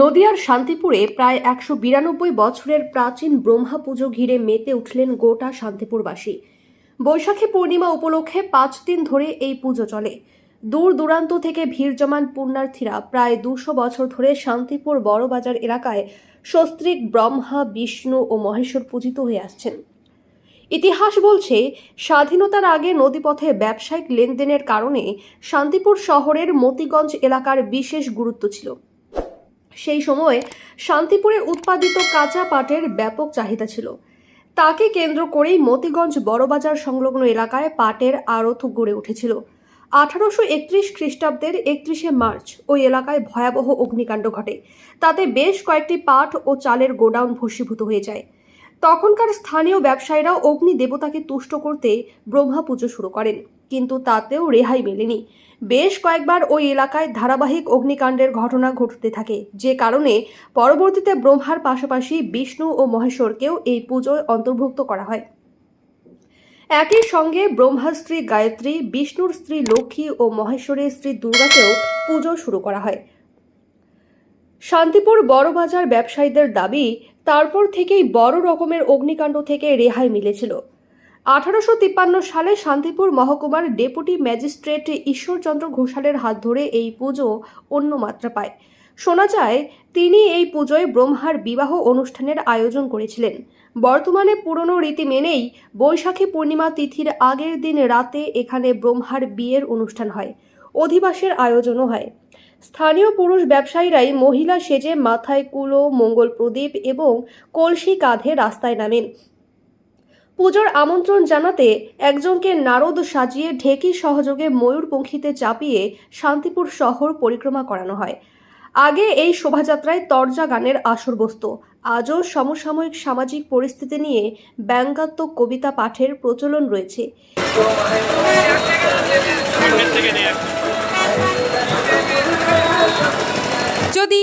নদিয়ার শান্তিপুরে প্রায় একশো বিরানব্বই বছরের প্রাচীন ব্রহ্মা পুজো ঘিরে মেতে উঠলেন গোটা শান্তিপুরবাসী। বৈশাখী পূর্ণিমা উপলক্ষে পাঁচ দিন ধরে এই পুজো চলে। দূর দূরান্ত থেকে ভিড় জমান পুণ্যার্থীরা প্রায় দুশো বছর ধরে শান্তিপুর বড়বাজার এলাকায় সস্ত্রীক ব্রহ্মা, বিষ্ণু ও মহেশ্বর পূজিত হয়ে আসছেন। ইতিহাস বলছে, স্বাধীনতার আগে নদীপথে ব্যবসায়িক লেনদেনের কারণে শান্তিপুর শহরের মতিগঞ্জ এলাকার বিশেষ গুরুত্ব ছিল। সেই সময়ে শান্তিপুরের উৎপাদিত কাঁচা পাটের ব্যাপক চাহিদা ছিল। তাকে কেন্দ্র করেই মতিগঞ্জ বড়বাজার সংলগ্ন এলাকায় পাটের আড়ত গড়ে উঠেছিল। আঠারোশো একত্রিশ খ্রিস্টাব্দের একত্রিশে মার্চ ওই এলাকায় ভয়াবহ অগ্নিকাণ্ড ঘটে। তাতে বেশ কয়েকটি পাট ও চালের গোডাউন ভস্মীভূত হয়ে যায়। তখনকার স্থানীয় ব্যবসায়ীরা অগ্নি দেবতাকে তুষ্ট করতে ব্রহ্মা পুজো শুরু করেন। কিন্তু তাতেও রেহাই মেলেনি। বেশ কয়েকবার ওই এলাকায় ধারাবাহিক অগ্নিকাণ্ডের ঘটনা ঘটতে থাকে, যে কারণে পরবর্তীতে ব্রহ্মার পাশাপাশি বিষ্ণু ও মহেশ্বরকেও এই পুজোয় অন্তর্ভুক্ত করা হয়। একই সঙ্গে ব্রহ্মার স্ত্রী গায়ত্রী, বিষ্ণুর স্ত্রী লক্ষ্মী ও মহেশ্বরের স্ত্রী দুর্গাকেও পুজো শুরু করা হয়। শান্তিপুর বড়বাজার ব্যবসায়ীদের দাবি, তারপর থেকেই বড় রকমের অগ্নিকাণ্ড থেকে রেহাই মিলেছিল। আঠারোশো তিপ্পান্ন সালে শান্তিপুর মহকুমার ডেপুটি ম্যাজিস্ট্রেট ঈশ্বরচন্দ্র ঘোষালের হাত ধরে এই পুজো অন্য মাত্রা পায়। শোনা যায়, তিনি এই পুজোয় ব্রহ্মার বিবাহ অনুষ্ঠানের আয়োজন করেছিলেন। বর্তমানে পুরনো রীতি মেনেই বৈশাখী পূর্ণিমা তিথির আগের দিন রাতে এখানে ব্রহ্মার বিয়ের অনুষ্ঠান হয়, অধিবাসের আয়োজনও হয়। স্থানীয় পুরুষ ব্যবসায়ীরাই মহিলা সেজে মাথায় কুলো, মঙ্গল প্রদীপ এবং কলসি কাঁধে রাস্তায় নামেন। পুজোর আমন্ত্রণ জানাতে একজনকে নারদ সাজিয়ে ঢেকি সহযোগে ময়ূরপঙ্খীতে চাপিয়ে শান্তিপুর শহর পরিক্রমা করানো হয়। আগে এই শোভাযাত্রায় তরজা গানের আসর বসত আজও সমসাময়িক সামাজিক পরিস্থিতি নিয়ে ব্যঙ্গাত্মক কবিতা পাঠের প্রচলন রয়েছে। যদি